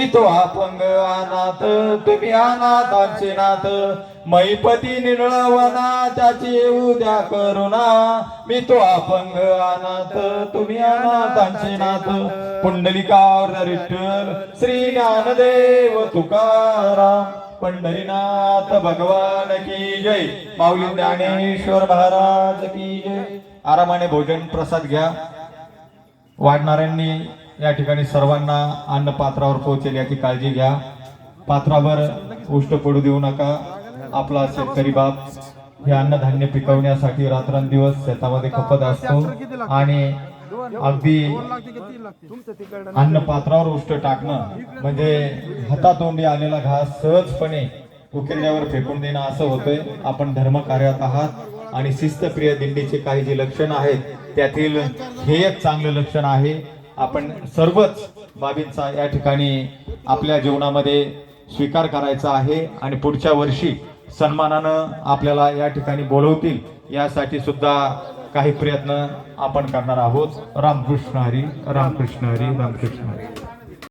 मी तो अपंग अनाथ तुम्ही अनाथांचे नाथ मैपती निळवना त्याची उद्या करुणा. मी तो अपंग अनाथ तुम्ही अनाथांचे नाथ पुंडलिकावर विठ्ठल श्री ज्ञानदेव तुकाराम. पंढरीनाथ भगवान की जय. माऊली ज्ञानेश्वर महाराज की जय. आरामाने भोजन प्रसाद घ्या. वाढणाऱ्यांनी या ठिकाणी सर्वांना अन्न पात्रावर पोहोचेल याची काळजी घ्या. पात्रावर उष्ट पडू देऊ नका. आपला शेतकरी बाप हे अन्नधान्य पिकवण्यासाठी रात्रंदिवस शेतामध्ये खपत असतो आणि अगदी अन्न पात्रावर उष्ट टाकणं म्हणजे हातातोंडी आलेला घास सहजपणे उकिरड्यावर फेकून देणं असं होतंय. आपण धर्म कार्यात आहात आणि शिस्तप्रिय दिंडीचे काही जे लक्षण आहेत त्यातील हे एक चांगलं लक्षण आहे. आपण सर्वच बाबींचा या ठिकाणी आपल्या जीवनामध्ये स्वीकार करायचा आहे आणि पुढच्या वर्षी सन्मानानं आपल्याला या ठिकाणी बोलवतील यासाठी सुद्धा काही प्रयत्न आपण करणार आहोत. रामकृष्ण हरी रामकृष्ण हरी रामकृष्ण हरी.